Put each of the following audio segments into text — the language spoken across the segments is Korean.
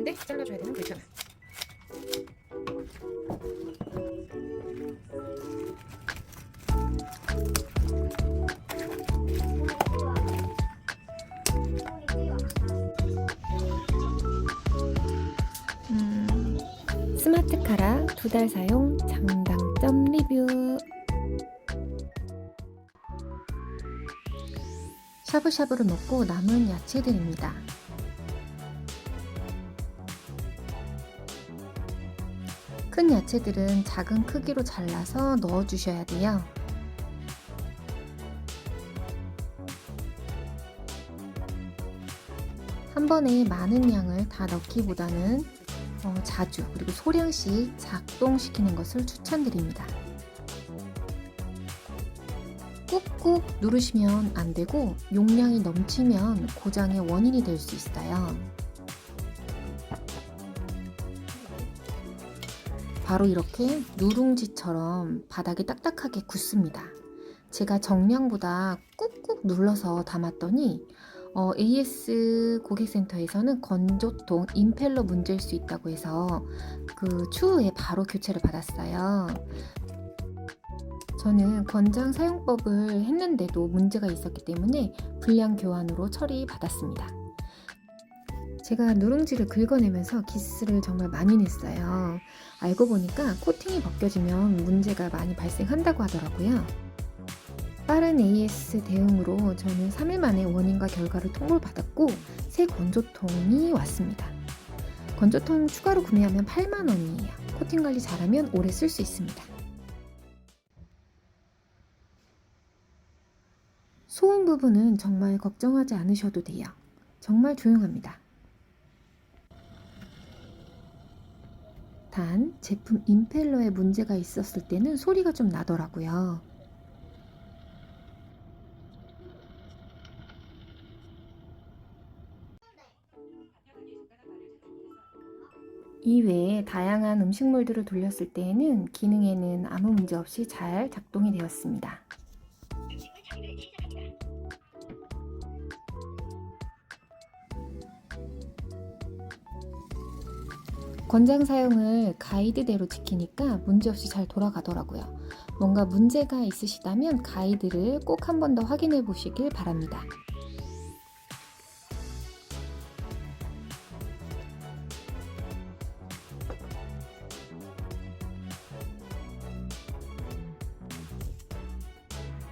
아픈데 잘라줘야 되면 괜찮아. 음, 스마트 카라 두 달 사용 장단점 리뷰. 샤브샤브를 먹고 남은 야채들입니다. 큰 야채들은 작은 크기로 잘라서 넣어 주셔야 돼요. 한 번에 많은 양을 다 넣기보다는 어, 자주 그리고 소량씩 작동시키는 것을 추천드립니다. 꾹꾹 누르시면 안 되고 용량이 넘치면 고장의 원인이 될 수 있어요. 바로 이렇게 누룽지처럼 바닥이 딱딱하게 굳습니다. 제가 정량보다 꾹꾹 눌러서 담았더니 어, AS 고객센터에서는 건조통 임펠러 문제일 수 있다고 해서 그 추후에 바로 교체를 받았어요. 저는 권장 사용법을 했는데도 문제가 있었기 때문에 불량 교환으로 처리받았습니다. 제가 누룽지를 긁어내면서 기스를 정말 많이 냈어요. 알고 보니까 코팅이 벗겨지면 문제가 많이 발생한다고 하더라고요. 빠른 AS 대응으로 저는 3일 만에 원인과 결과를 통보를 받았고 새 건조통이 왔습니다. 건조통 추가로 구매하면 8만 원이에요. 코팅 관리 잘하면 오래 쓸 수 있습니다. 소음 부분은 정말 걱정하지 않으셔도 돼요. 정말 조용합니다. 단 제품 임펠러에 문제가 있었을 때는 소리가 좀 나더라고요. 이외에 다양한 음식물들을 돌렸을 때에는 기능에는 아무 문제 없이 잘 작동이 되었습니다. 권장 사용을 가이드대로 지키니까 문제없이 잘 돌아가더라고요. 뭔가 문제가 있으시다면 가이드를 꼭 한 번 더 확인해 보시길 바랍니다.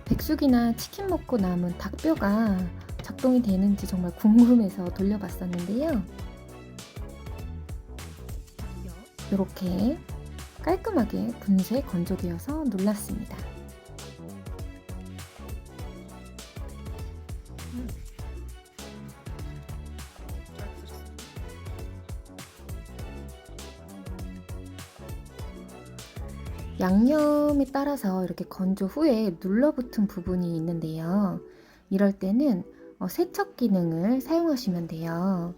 백숙이나 치킨 먹고 남은 닭뼈가 작동이 되는지 정말 궁금해서 돌려봤었는데요. 이렇게 깔끔하게 분쇄 건조되어서 놀랐습니다. 양념에 따라서 이렇게 건조 후에 눌러붙은 부분이 있는데요. 이럴 때는 어, 세척 기능을 사용하시면 돼요.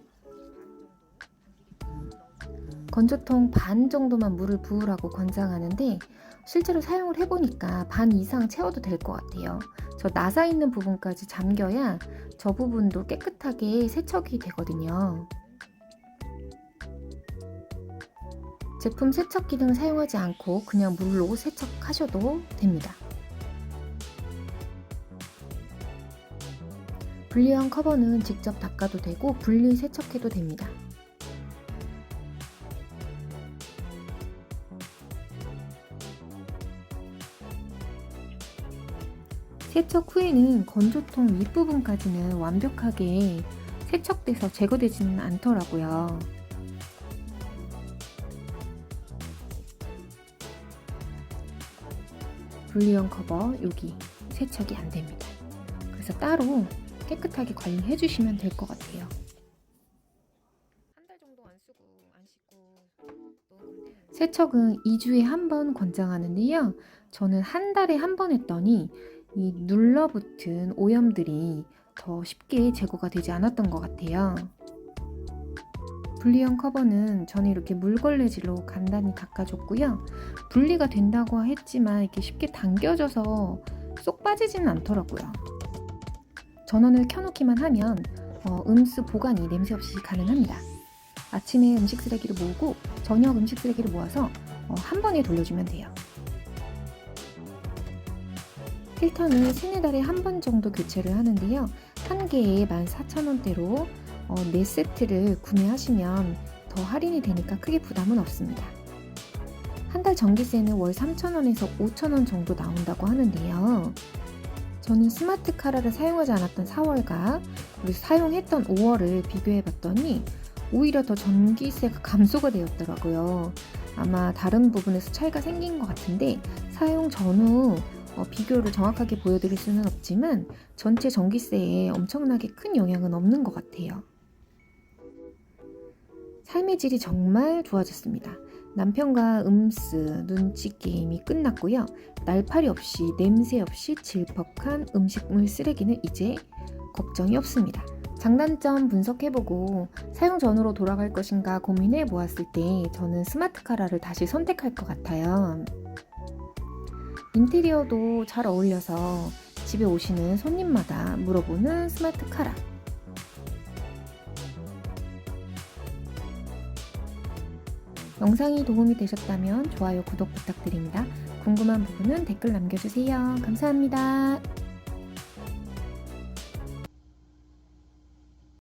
건조통 반 정도만 물을 부으라고 권장하는데 실제로 사용을 해보니까 반 이상 채워도 될 것 같아요. 저 나사 있는 부분까지 잠겨야 저 부분도 깨끗하게 세척이 되거든요. 제품 세척 기능 사용하지 않고 그냥 물로 세척하셔도 됩니다. 분리형 커버는 직접 닦아도 되고 분리 세척해도 됩니다. 세척 후에는 건조통 윗부분까지는 완벽하게 세척돼서 제거되지는 않더라고요. 분리형 커버 여기 세척이 안 됩니다. 그래서 따로 깨끗하게 관리해 주시면 될 것 같아요. 한 달 정도 안 쓰고 안 씻고 세척은 2주에 한 번 권장하는데요. 저는 한 달에 한 번 했더니 이 눌러붙은 오염들이 더 쉽게 제거가 되지 않았던 것 같아요. 분리형 커버는 저는 이렇게 물걸레질로 간단히 닦아줬고요. 분리가 된다고 했지만 이렇게 쉽게 당겨져서 쏙 빠지지는 않더라고요. 전원을 켜놓기만 하면 어, 음수 보관이 냄새 없이 가능합니다. 아침에 음식 쓰레기를 모으고 저녁 음식 쓰레기를 모아서 어, 한 번에 돌려주면 돼요. 필터는 세네 달에 한 번 정도 교체를 하는데요. 한 개에 14,000원대로 어, 4세트를 구매하시면 더 할인이 되니까 크게 부담은 없습니다. 한 달 전기세는 월 3,000원에서 5,000원 정도 나온다고 하는데요. 저는 스마트 카라를 사용하지 않았던 4월과 그리고 사용했던 5월을 비교해 봤더니 오히려 더 전기세가 감소가 되었더라고요. 아마 다른 부분에서 차이가 생긴 것 같은데 사용 전후 어, 비교를 정확하게 보여드릴 수는 없지만 전체 전기세에 엄청나게 큰 영향은 없는 것 같아요. 삶의 질이 정말 좋아졌습니다. 남편과 음스, 눈치 게임이 끝났고요. 날파리 없이 냄새 없이 질퍽한 음식물 쓰레기는 이제 걱정이 없습니다. 장단점 분석해보고 사용 전후로 돌아갈 것인가 고민해 보았을 때 저는 스마트 카라를 다시 선택할 것 같아요. 인테리어도 잘 어울려서 집에 오시는 손님마다 물어보는 스마트 카라. 영상이 도움이 되셨다면 좋아요, 구독 부탁드립니다. 궁금한 부분은 댓글 남겨주세요. 감사합니다.